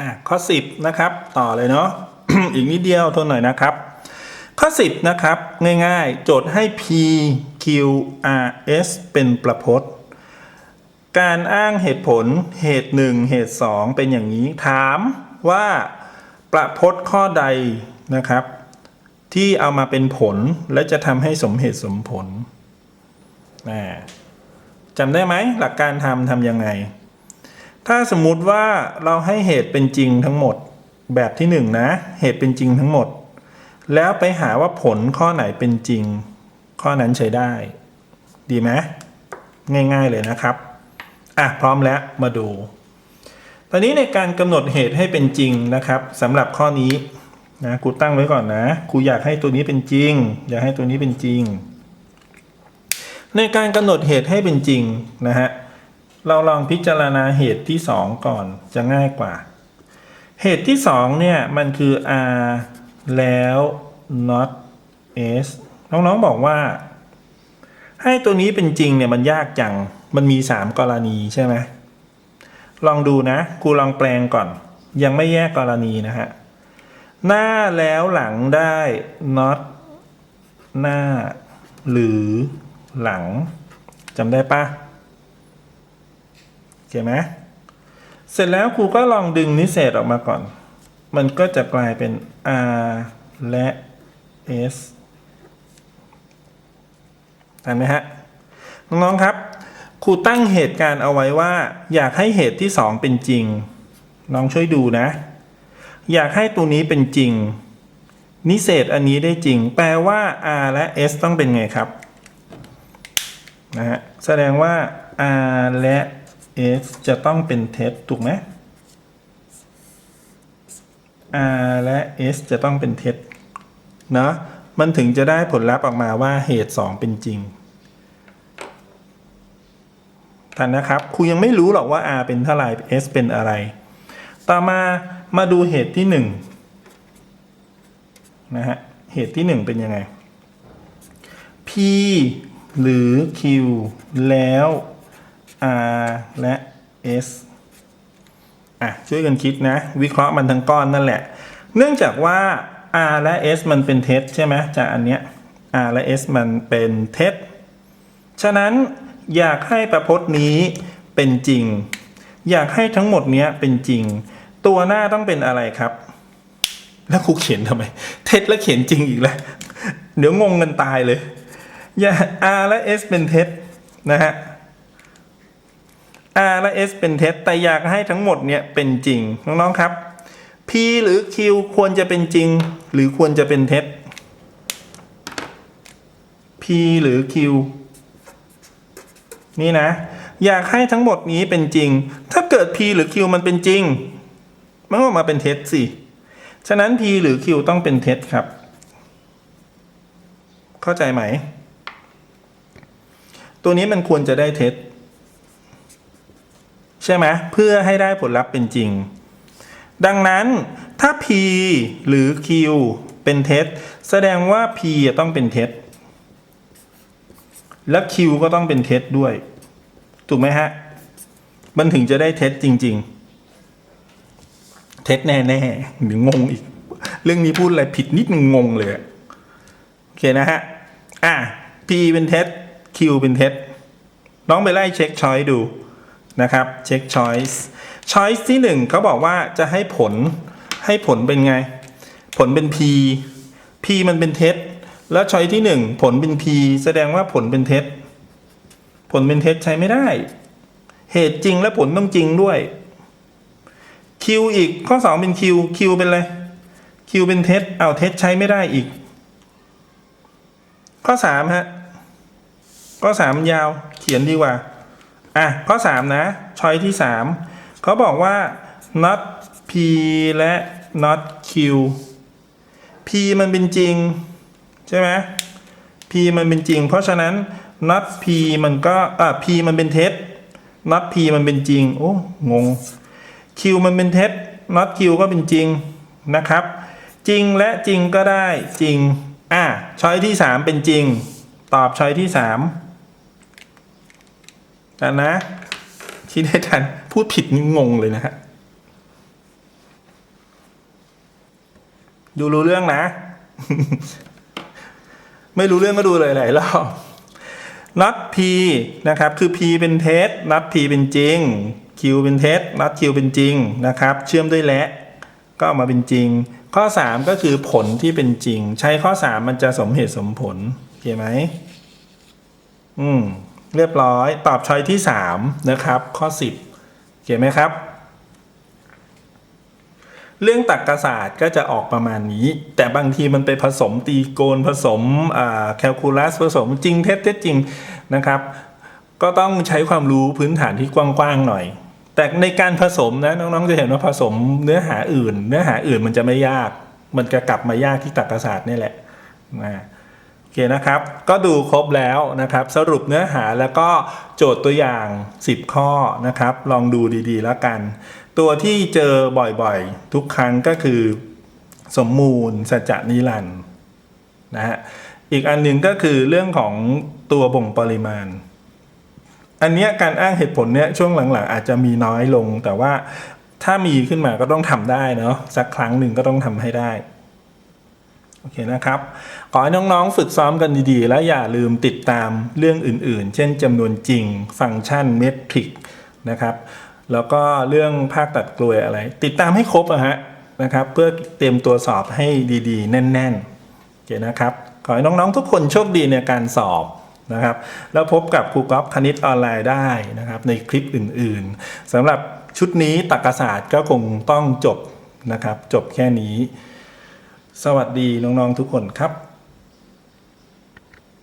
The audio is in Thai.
อะข้อ 10 นะครับ ต่อเลยเนาะ อีกนิดเดียวทนหน่อยนะครับ ข้อ 10 นะครับ ง่ายๆ โจทย์ให้ P Q R S เป็นประพจน์ การอ้างเหตุผลเหตุ 1 เหตุ 2 เป็นอย่างนี้ ถามว่าประพจน์ข้อใดนะครับ ที่เอามาเป็นผลและจะทำให้สมเหตุสมผลจำได้ไหมหลักการทำทำยังไง ถ้าสมมุติว่าเราให้เหตุเป็นจริงทั้งหมดแบบที่หนึ่งนะ เหตุเป็นจริงทั้งหมด แล้วไปหาว่าผลข้อไหนเป็นจริง ข้อนั้นใช้ได้ ดีไหมง่าย ๆเลยนะครับอะพร้อมแล้วมาดู ตอนนี้ในการกำหนดเหตุให้เป็นจริงนะครับสำหรับข้อนี้นะครูตั้งไว้ก่อนนะครูอยากให้ตัวนี้เป็นจริง อยากให้ตัวนี้เป็นจริง ในการกำหนดเหตุให้เป็นจริงนะฮะ เราลองพิจารณาเหตุที่สองก่อนจะง่ายกว่า เหตุที่สองเนี่ย มันคือ r แล้ว not s น้องๆบอกว่า ให้ตัวนี้เป็นจริงเนี่ยมันยากจัง มันมีสามกรณีใช่ไหมลองดูนะครูลองแปลงก่อน ยังไม่แยกกรณีนะฮะ หน้าแล้วหลังได้ not หน้า หรือหลังจำได้ปะ เห็นไหมเสร็จแล้วครูก็ลองดึงนิเศษออกมาก่อน มันก็จะกลายเป็น r และ s ทันไหมฮะ น้องๆครับ ครูตั้งเหตุการณ์เอาไว้ว่า อยากให้เหตุที่สองเป็นจริง น้องช่วยดูนะ อยากให้ตัวนี้เป็นจริง นิเศษอันนี้ได้จริง แปลว่า r และ s ต้องเป็นไงครับ นะฮะ แสดงว่า r และ s จะต้องเป็นเท็จถูกไหม r และ s จะต้องเป็นเท็จนะมันถึงจะได้ผลลัพธ์ออกมาว่าเหตุ 2 เป็นจริงทันนะครับครูยังไม่รู้หรอกว่า r เป็นเท่าไหร่ s เป็นอะไร ต่อมามาดูเหตุที่1นะฮะเหตุที่ 1 เป็นยังไง p หรือ q แล้ว r และ s อะช่วยกันคิดนะ วิเคราะห์มันทั้งก้อนนั่นแหละ เนื่องจากว่า r และ s มันเป็นเท็จใช่ไหมจากอันเนี้ย r และ s มันเป็นเท็จ ฉะนั้นอยากให้ประพจน์นี้เป็นจริง อยากให้ทั้งหมดเนี้ยเป็นจริง ตัวหน้าต้องเป็นอะไรครับ แล้วครูเขียนทำไม เท็จแล้วเขียนจริงอีกแล้ว เดี๋ยวงงกันตายเลย อย่า r และ s เป็นเท็จนะฮะ r และ s เป็นเท็จแต่อยากให้ทั้งหมดเนี่ยเป็นจริง น้องๆครับ p หรือ q ควรจะเป็นจริง หรือควรจะเป็นเท็จ p หรือ q นี่นะ อยากให้ทั้งหมดนี้เป็นจริง ถ้าเกิด p หรือ q มันเป็นจริง มันก็มาเป็นเท็จสิ ฉะนั้น p หรือ q ต้องเป็นเท็จครับ เข้าใจไหม ตัวนี้มันควรจะได้เท็จ ใช่ไหมเพื่อให้ได้ผลลัพธ์เป็นจริง ดังนั้นถ้า p หรือ q เป็นเท็จแสดงว่า p จะต้องเป็นเท็จและ q ก็ต้องเป็นเท็จด้วย ถูกไหมฮะ มันถึงจะได้เท็จจริง ๆ เท็จแน่ๆหรืองงอีก เรื่องนี้พูดอะไรผิดนิดนึงงงเลยโอเคนะฮะ อะ p เป็นเท็จ q เป็นเท็จน้องไปไล่เช็คช้อยดู นะครับเช็ค choice choice ที่หนึ่งเขาบอกว่าจะให้ผลให้ผลเป็นไง ผลเป็น p p มันเป็นเท็จแล้ว choice ที่หนึ่งผลเป็น p แสดงว่าผลเป็นเท็จผลเป็นเท็จใช้ไม่ได้ เหตุจริงและผลต้องจริงด้วย q อีกข้อ 2 เป็น q q เป็นอะไร q เป็นเท็จเอาเท็จใช้ไม่ได้อีก ข้อ3ฮะข้อ3มันยาวเขียนดีกว่า อะข้อ 3 นะช้อยที่ 3 เขาบอกว่า not p และ not q p มันเป็นจริง ใช่ไหม p มันเป็นจริง เพราะฉะนั้น not p มันก็อะ p มันเป็นเท็จ not p มันเป็นจริง โอ้งง q มันเป็นเท็จ not q ก็เป็นจริงนะครับ จริงและจริงก็ได้จริง อะช้อยที่ 3 เป็นจริง ตอบช้อยที่ 3 กันนะ คิดให้ทัน พูดผิดนี่งงเลยนะฮะ ดูรู้เรื่องนะ ไม่รู้เรื่องก็ดูเลยหลายรอบ not p นะครับ คือ p เป็นเท็จ not p เป็นจริง q เป็นเท็จ not q เป็นจริงนะครับ เชื่อมด้วยและก็ออกมาเป็นจริง ข้อ 3 ก็คือผลที่เป็นจริง ใช้ข้อ 3 มันจะสมเหตุสมผลโอเคไหมอืม เรียบร้อยตอบช้อยที่ 3 นะครับ ข้อ 10โอเคไหมครับ เรื่องตรรกศาสตร์ก็จะออกประมาณนี้ แต่บางทีมันไปผสมตีโกนผสมแคลคูลัสผสมจริงเท็จเท็จจริงนะครับ ก็ต้องใช้ความรู้พื้นฐานที่กว้างๆหน่อย แต่ในการผสมนะน้องๆจะเห็นว่าผสมเนื้อหาอื่น เนื้อหาอื่นมันจะไม่ยาก มันจะกลับมายากที่ตรรกศาสตร์นี่แหละนะ โอเคนะครับ ก็ดูครบแล้วนะครับ สรุปเนื้อหาแล้วก็โจทย์ตัวอย่าง 10 ข้อนะครับ ลองดูดีๆแล้วกัน ตัวที่เจอบ่อยๆ ทุกครั้งก็คือ สมมูลสัจจนิรันด์นะฮะ อีกอันหนึ่งก็คือเรื่องของตัวบ่งปริมาณ อันเนี้ยการอ้างเหตุผลเนี้ยช่วงหลังๆ อาจจะมีน้อยลง แต่ว่าถ้ามีขึ้นมาก็ต้องทำได้เนาะสักครั้งหนึ่งก็ต้องทำให้ได้ โอเคนะครับ ขอให้น้องๆฝึกซ้อมกันดีๆ และอย่าลืมติดตามเรื่องอื่นๆ เช่นจำนวนจริง ฟังก์ชันเมทริกนะครับ แล้วก็เรื่องภาคตัดกลวยอะไร ติดตามให้ครบอะฮะนะครับ เพื่อเตรียมตัวสอบให้ดีๆ แน่นๆโอเคนะครับ ขอให้น้องๆทุกคนโชคดีในการสอบนะครับ แล้วพบกับครูก๊อฟคณิตออนไลน์ได้นะครับ ในคลิปอื่นๆสำหรับชุดนี้ตรรกศาสตร์ก็คงต้องจบนะครับ จบแค่นี้ สวัสดีน้องๆทุกคนครับ